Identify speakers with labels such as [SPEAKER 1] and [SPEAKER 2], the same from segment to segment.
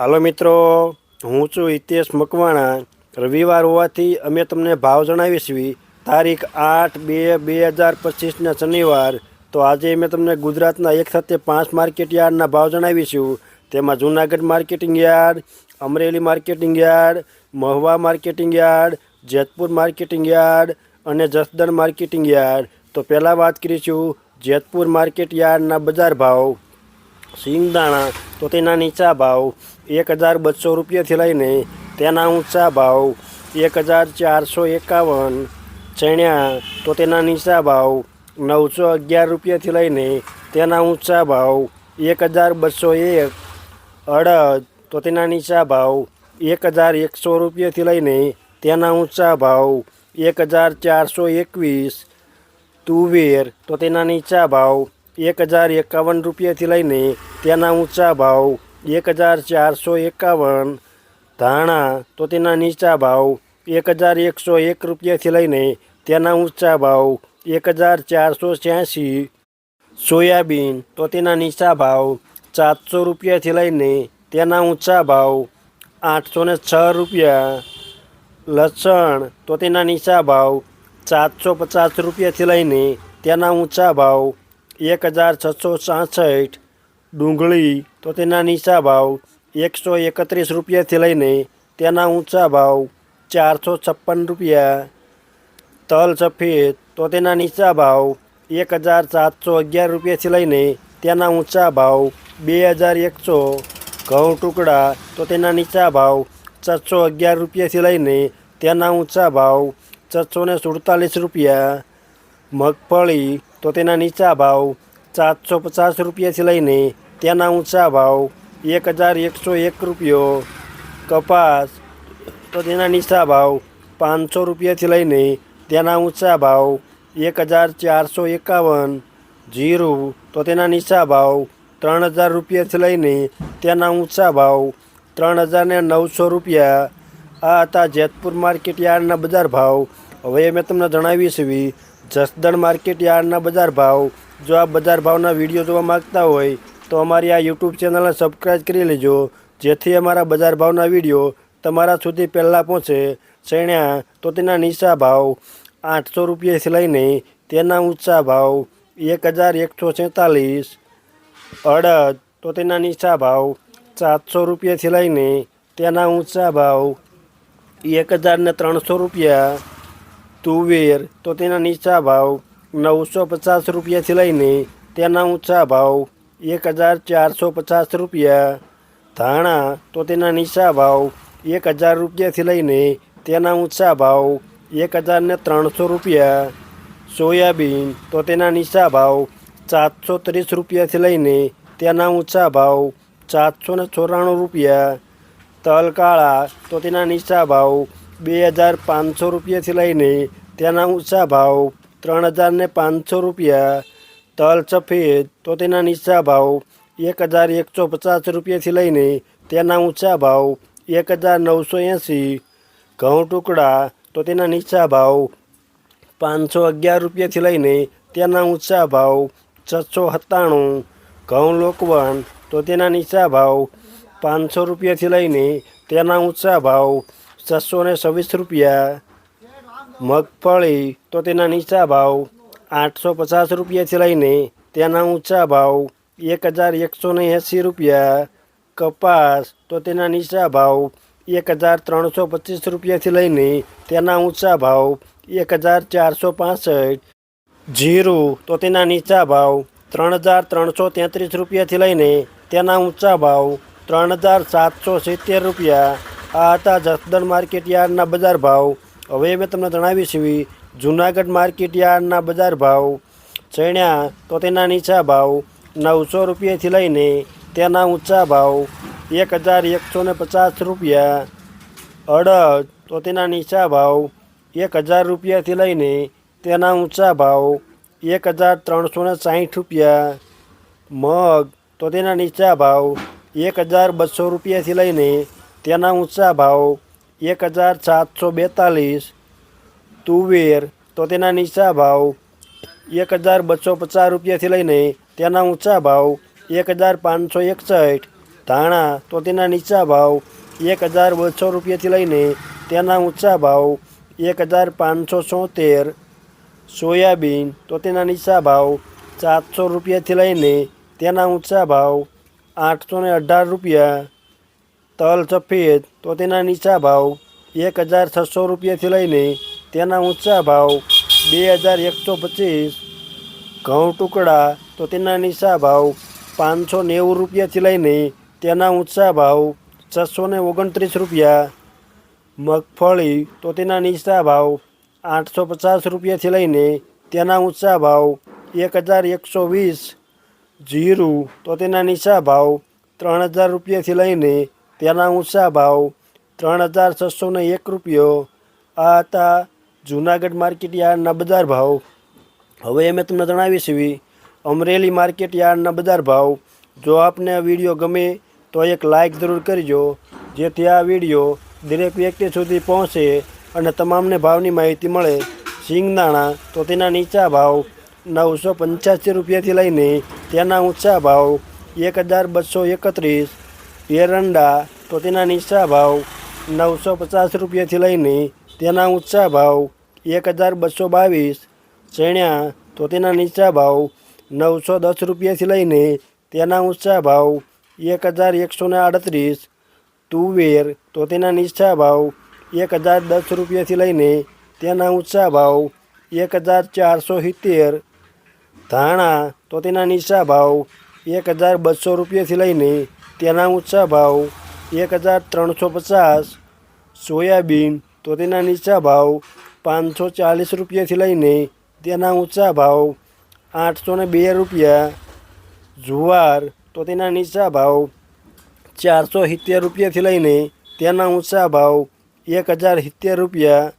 [SPEAKER 1] હાલો મિત્રો, હું છું હિતેશ મકવાણા. રવિવાર હોવાથી અમે તમને ભાવ જણાવીશું. તારીખ આઠ બે બે હજાર પચીસના શનિવાર. તો આજે અમે તમને ગુજરાતના એક સાથે પાંચ માર્કેટ યાર્ડના ભાવ જણાવીશું. તેમાં Junagadh marketing yard, Amreli marketing yard, Mahuva marketing yard, Jetpur marketing yard અને જસદણ માર્કેટિંગ યાર્ડ. તો પહેલાં વાત કરીશું જેતપુર માર્કેટ યાર્ડના બજાર ભાવ. સિંગદાણા, તો તેના નીચા ભાવ. એક હજાર બસો રૂપિયાથી લઈને તેના ઊંચા ભાવ એક હજાર ચારસો એકાવન ચણ્યા તો તેના નીચા ભાવ નવસો અગિયાર રૂપિયાથી લઈને તેના ઊંચા ભાવ એક હજાર બસો એક અડદ તો તેના નીચા ભાવ એક હજાર એકસો રૂપિયાથી લઈને તેના ઊંચા ભાવ એક હજાર ચારસો એકવીસ તુવેર તો તેના નીચા ભાવ એક હજાર એકાવન રૂપિયાથી લઈને તેના ઊંચા ભાવ એક હજાર ચારસો એકાવન ધાણા તો તેના નીચા ભાવ એક હજાર એકસો એક રૂપિયાથી લઈને તેના ઊંચા ભાવ એક હજાર ચારસો છ્યાસી સોયાબીન તો તેના નીચા ભાવ સાતસો રૂપિયાથી લઈને તેના ઊંચા ભાવ આઠસો ને છ રૂપિયા લસણ તો તેના નીચા ભાવ સાતસો પચાસ રૂપિયાથી લઈને તેના ઊંચા ભાવ એક હજાર છસો સાસઠ ડુંગળી, તો તેના નીચા ભાવ એકસો એકત્રીસ રૂપિયાથી લઈને તેના ઊંચા ભાવ ચારસો છપ્પન રૂપિયા. તલ સફેદ, તો તેના નીચા ભાવ એક હજાર સાતસો અગિયાર રૂપિયાથી લઈને તેના ઊંચા ભાવ બે હજાર એકસો. ઘઉં ટુકડા, તો તેના નીચા ભાવ છસો અગિયાર રૂપિયાથી લઈને તેના ઊંચા ભાવ છસો સુડતાલીસ રૂપિયા. મગફળી, તો તેના નીચા ભાવ સાતસો પચાસ રૂપિયાથી લઈને તેના ઊંચા ભાવ એક હજાર એકસો એક રૂપિયો, કપાસ તો તેના નીચા ભાવ પાંચસો રૂપિયાથી લઈને તેના ઊંચા ભાવ એક હજાર ચારસો એકાવન, જીરું તો તેના નીચા ભાવ ત્રણ હજાર રૂપિયાથી લઈને તેના ઊંચા ભાવ ત્રણ હજાર નવસો રૂપિયા. આ હતા જેતપુર માર્કેટ યાર્ડના બજાર ભાવ. હવે મેં તમને જણાવી છે જસદણ માર્કેટ યાર્ડના બજાર ભાવ જો આ બજાર ભાવના વીડિયો જોવા માગતા હોય, તો અમારી આ યુટ્યુબ ચેનલને સબસ્ક્રાઈબ કરી લેજો. જેથી અમારા બજાર ભાવના વીડિયો તમારા સુધી પહેલાં પહોંચે. શેણ્યા તો તેના નીચા ભાવ આઠસો રૂપિયાથી લઈને તેના ઊંચા ભાવ એક હજાર એકસો છેતાલીસ. અડદ તો તેના નીચા ભાવ સાતસો રૂપિયાથી લઈને તેના ઊંચા ભાવ એક હજારને ત્રણસો રૂપિયા. તુવેર તો તેના નીચા ભાવ નવસો પચાસ રૂપિયાથી લઈને તેના ઊંચા ભાવ એક હજાર ચારસો પચાસ રૂપિયા. ધાણા તો તેના નીચા ભાવ એક હજાર રૂપિયાથી લઈને તેના ઊંચા ભાવ એક હજાર ને ત્રણસો રૂપિયા. સોયાબીન તો તેના નીચા ભાવ સાતસો ત્રીસ રૂપિયાથી લઈને તેના ઊંચા ભાવ સાતસો ને ચોરાણું રૂપિયા. તલકાળા તો તેના નીચા ભાવ બે હજાર પાંચસો રૂપિયાથી લઈને તેના ઊંચા ભાવ ત્રણ હજારને પાંચસો રૂપિયા. તલ સફેદ, તો તેના નીચા ભાવ એક હજાર એકસો પચાસ રૂપિયાથી લઈને તેના ઊંચા ભાવ એક હજાર નવસો એંસી. ઘઉં ટુકડા, તો તેના નીચા ભાવ પાંચસો અગિયાર રૂપિયાથી લઈને તેના ઊંચા ભાવ છસો સત્તાણું. ઘઉં લોકવન, તો તેના નીચા ભાવ પાંચસો રૂપિયાથી લઈને તેના ઊંચા ભાવ છસો ને છવ્વીસ રૂપિયા. મગફળી તો તેના નીચા ભાવ આઠસો પચાસ રૂપિયાથી લઈને તેના ઊંચા ભાવ એક હજાર એકસો ને એંસી રૂપિયા. કપાસ તો તેના નીચા ભાવ એક હજાર ત્રણસો પચીસ રૂપિયાથી લઈને તેના ઊંચા ભાવ એક હજાર ચારસો પાસઠ. જીરું તો તેના નીચા ભાવ ત્રણ હજાર ત્રણસો તેત્રીસ રૂપિયાથી લઈને તેના ઊંચા ભાવ ત્રણ હજાર સાતસો સિત્તેર રૂપિયા. આ હતા જસદણ માર્કેટ યાર્ડના બજાર ભાવ હવે મેં તમને જણાવી છીએ જૂનાગઢ માર્કેટ યાર્ડના બજાર ભાવ, ચણ્યા તો તેના નીચા ભાવ, નવસો રૂપિયાથી લઈને તેના ઊંચા ભાવ, એક હજાર એકસો ને પચાસ રૂપિયા, અડદ તો તેના નીચા ભાવ, એક હજાર રૂપિયાથી લઈને તેના ઊંચા ભાવ, એક હજાર ત્રણસો ને સાહીઠ રૂપિયા, મગ તો તેના નીચા ભાવ, એક હજાર બસો રૂપિયાથી લઈને તેના ઊંચા ભાવ એક હજાર સાતસો બેતાલીસ, તુવેર, તો તેના નીચા ભાવ એક હજાર બસો પચાસ રૂપિયાથી લઈને તેના ઊંચા ભાવ એક હજાર પાંચસો એકસઠ, ધાણા, તો તેના નીચા ભાવ એક હજાર બસો રૂપિયાથી લઈને તેના ઊંચા ભાવ એક હજાર પાંચસો છોતેર, સોયાબીન, તો તેના નીચા ભાવ સાતસો રૂપિયાથી લઈને તેના ઊંચા ભાવ આઠસો અઢાર રૂપિયા તલ સફેદ, તો તેના નીચા ભાવ એક હજાર છસો રૂપિયાથી લઈને તેના ઊંચા ભાવ બે હજાર એકસો પચીસ. ઘઉં ટુકડા, તો તેના નીચા ભાવ પાંચસો નેવું રૂપિયાથી લઈને તેના ઊંચા ભાવ છસો ને ઓગણત્રીસ રૂપિયા. મગફળી, તો તેના નીચા ભાવ આઠસો પચાસ રૂપિયાથી લઈને તેના ઊંચા ભાવ એક હજાર એકસો વીસ. જીરું, તો તેના નીચા ભાવ ત્રણ હજાર રૂપિયાથી લઈને તેના ઊંચા ભાવ ત્રણ હજાર છસો ને એક રૂપિયો. આ હતા જૂનાગઢ માર્કેટ યાર્ડના બજાર ભાવ. હવે અમે તમને જણાવી છીએ, અમરેલી માર્કેટ યાર્ડના બજાર ભાવ. જો આપને આ વીડિયો ગમે તો એક લાઇક જરૂર કરજો, જેથી આ વીડિયો દરેક વ્યક્તિ સુધી પહોંચે અને તમામને ભાવની માહિતી મળે. સિંગદાણા તો તેના નીચા ભાવ નવસો પંચ્યાસી રૂપિયાથી લઈને તેના ઊંચા ભાવ એક હજાર બસો એકત્રીસ એરંડા તો તેના નીચા ભાવ નવસો પચાસ રૂપિયાથી લઈને તેના ઊંચા ભાવ એક હજાર બસો બાવીસ ચણ્યા તો તેના નીચા ભાવ નવસો દસ રૂપિયાથી લઈને તેના ઊંચા ભાવ એક હજાર એકસો ને આડત્રીસ તુવેર તો તેના નીચા ભાવ એક હજાર દસ રૂપિયાથી લઈને તેના ઊંચા ભાવ એક હજાર ચારસો સિત્તેર ધાણા તો તેના નીચા ભાવ એક હજાર બસો રૂપિયાથી લઈને તેના ઊંચા ભાવ એક હજાર ત્રણસો પચાસ, સોયાબીન તો તેના નીચા ભાવ પાંચસો ચાલીસ રૂપિયાથી લઈને તેના ઊંચા ભાવ આઠસો ને બે રૂપિયા, જુવાર તો તેના નીચા ભાવ ચારસો સિત્તેર રૂપિયાથી લઈને તેના ઊંચા ભાવ એક હજાર સિત્તેર રૂપિયા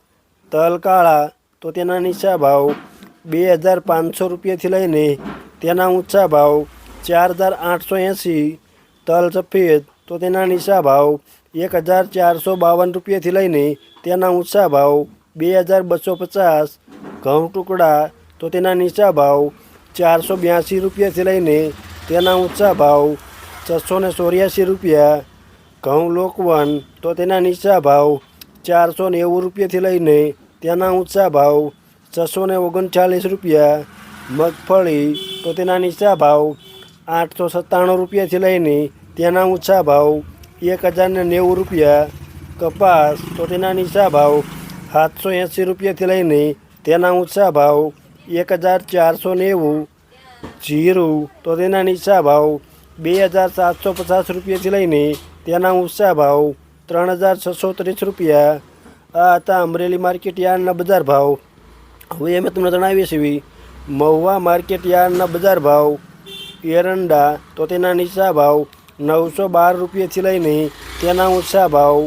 [SPEAKER 1] તલ કાળા તો તેના નીચા ભાવ બે હજાર પાંચસો રૂપિયાથી લઈને તેના ઊંચા ભાવ ચાર હજાર આઠસો એંસી તલ સફેદ, તો તેના નીચા ભાવ એક હજાર ચારસો બાવન રૂપિયાથી લઈને તેના ઊંચા ભાવ બે હજાર બસો પચાસ, ઘઉં ટુકડા, તો તેના નીચા ભાવ ચારસો બ્યાસી રૂપિયાથી લઈને તેના ઊંચા ભાવ છસો ને ચોર્યાસી રૂપિયા, ઘઉં લોકવન તો તેના નીચા ભાવ ચારસો નેવું રૂપિયાથી લઈને તેના ઊંચા ભાવ છસો ને ઓગણચાલીસ રૂપિયા, મગફળી, તો તેના નીચા ભાવ આઠસો સત્તાણું રૂપિયાથી લઈને તેના ઊંચા ભાવ એક હજાર ને નેવું રૂપિયા કપાસ તો તેના નીચા ભાવ સાતસો એંસી રૂપિયાથી લઈને તેના ઊંચા ભાવ એક હજાર ચારસો નેવું જીરું તો તેના નીચા ભાવ બે હજાર સાતસો પચાસ રૂપિયાથી લઈને તેના ઊંચા ભાવ ત્રણ હજાર છસો ત્રીસ રૂપિયા આ હતા અમરેલી માર્કેટ યાર્ડના બજાર ભાવ હવે અમે તમને જણાવીએ છીએ મહુવા માર્કેટ યાર્ડના બજાર ભાવ એરંડા, તો તેના નીચા ભાવ નવસો બાર રૂપિયાથી લઈને તેના ઊંચા ભાવ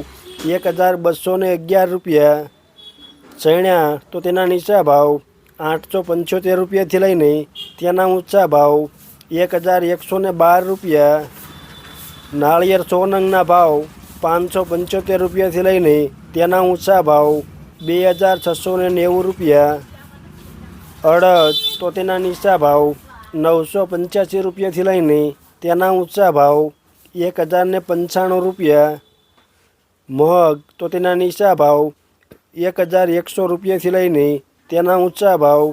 [SPEAKER 1] એક હજાર બસો ને અગિયાર રૂપિયા. ચણ્યા, તો તેના નીચા ભાવ આઠસો પંચોતેર રૂપિયાથી લઈને તેના ઊંચા ભાવ એક હજાર એકસો બાર રૂપિયા. નાળિયેર સો નંગના ભાવ પાંચસો પંચોતેર રૂપિયાથી લઈને તેના ઊંચા ભાવ બે હજાર છસો નેવું રૂપિયા. અડદ, તો તેના નીચા ભાવ નવસો પંચ્યાસી રૂપિયાથી લઈને તેના ઊંચા ભાવ એક હજારને પંચાણું રૂપિયા. મગ તો તેના નીચા ભાવ એક હજાર એકસો રૂપિયાથી લઈને તેના ઊંચા ભાવ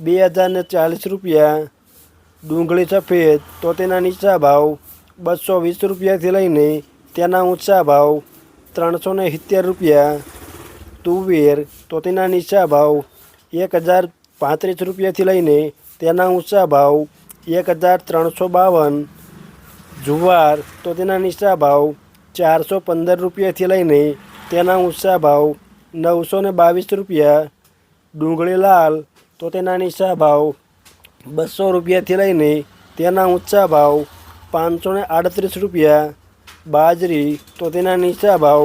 [SPEAKER 1] બે હજારને ચાલીસ રૂપિયા. ડુંગળી સફેદ તો તેના નીચા ભાવ બસો વીસ રૂપિયાથી લઈને તેના ઊંચા ભાવ ત્રણસો ને સિત્તેર રૂપિયા. તુવેર તો તેના નીચા ભાવ એક હજાર પાંત્રીસ રૂપિયાથી લઈને તેના ઊંચા ભાવ એક હજાર ત્રણસો બાવન. જુવાર તો તેના નીચા ભાવ ચારસો પંદર રૂપિયાથી લઈને તેના ઊંચા ભાવ નવસો ને બાવીસ રૂપિયા. ડુંગળી લાલ તો તેના નીચા ભાવ બસો રૂપિયાથી લઈને તેના ઊંચા ભાવ પાંચસો ને આડત્રીસ રૂપિયા. બાજરી તો તેના નીચા ભાવ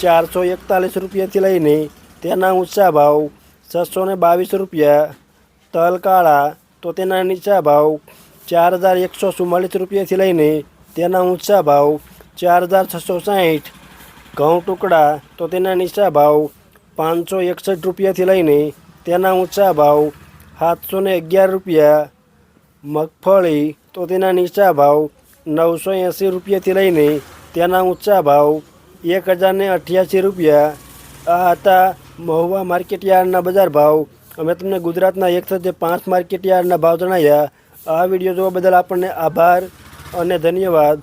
[SPEAKER 1] ચારસો એકતાલીસ રૂપિયાથી લઈને તેના ઊંચા ભાવ છસો ને બાવીસ રૂપિયા. તલ કાળા તો તેના નીચા ભાવ ચાર હજાર એકસો ચુમ્માલીસ રૂપિયાથી લઈને તેના ઊંચા ભાવ ચાર હજાર છસો સાહીઠ. ઘઉં ટુકડા, તો તેના નીચા ભાવ પાંચસો એકસઠ રૂપિયાથી લઈને તેના ઊંચા ભાવ સાતસો ને અગિયાર રૂપિયા. મગફળી, તો તેના નીચા ભાવ નવસો એંસી રૂપિયાથી લઈને તેના ઊંચા ભાવ એક હજારને અઠ્યાસી રૂપિયા. આ હતા મહુવા માર્કેટ યાર્ડના બજાર ભાવ અમે તમને ગુજરાતના એક સાથે પાંચ માર્કેટ યાર્ડના ભાવ જણાવ્યા. આ વીડિયો જોવા બદલ આપણને આભાર અને ધન્યવાદ.